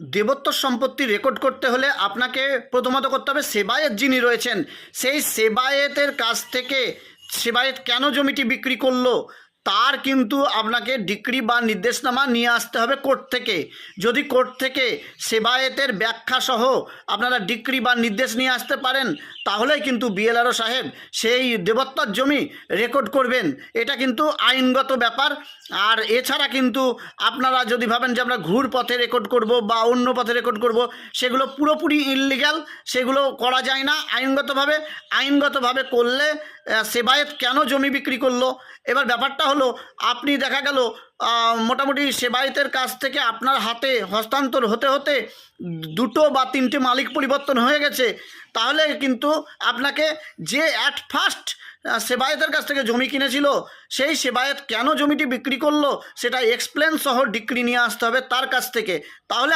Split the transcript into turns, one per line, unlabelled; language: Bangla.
দেবত্ব সম্পত্তি রেকর্ড করতে হলে আপনাকে প্রথমত করতে হবে সেবায়েত যিনি রয়েছেন, সেই সেবায়েতের কাছ থেকে, সেবায়েত কেন জমিটি বিক্রি করল? তার কিন্তু আপনাকে ডিক্রি বা নির্দেশনামা নিয়ে আসতে হবে কোর্ট থেকে। যদি কোর্ট থেকে সেবায়েতের ব্যাখ্যা সহ আপনারা ডিক্রি বা নির্দেশ নিয়ে আসতে পারেন, তাহলেই কিন্তু বিএলআরও সাহেব সেই দেবত্বর জমি রেকর্ড করবেন। এটা কিন্তু আইনগত ব্যাপার। আর এছাড়া কিন্তু আপনারা যদি ভাবেন যে আমরা ঘুর পথে রেকর্ড করব বা অন্য পথে রেকর্ড করব, সেগুলো পুরোপুরি ইললিগ্যাল সেগুলো করা যায় না। আইনগতভাবে আইনগতভাবে করলে সেবায়েত কেন জমি বিক্রি করল? এবার ব্যাপারটা হলো আপনি দেখা গেল মোটামুটি সেবায়েতের কাছ থেকে আপনার হাতে হস্তান্তর হতে হতে দুটো বা তিনটে মালিক পরিবর্তন হয়ে গেছে। তাহলে কিন্তু আপনাকে যে অ্যাট ফার্স্ট সেবায়েতের কাছ থেকে জমি কিনেছিল, সেই সেবায়েত কেন জমিটি বিক্রি করল, সেটা এক্সপ্লেন সহ ডিক্রি নিয়ে আসতে হবে তার কাছ থেকে। তাহলে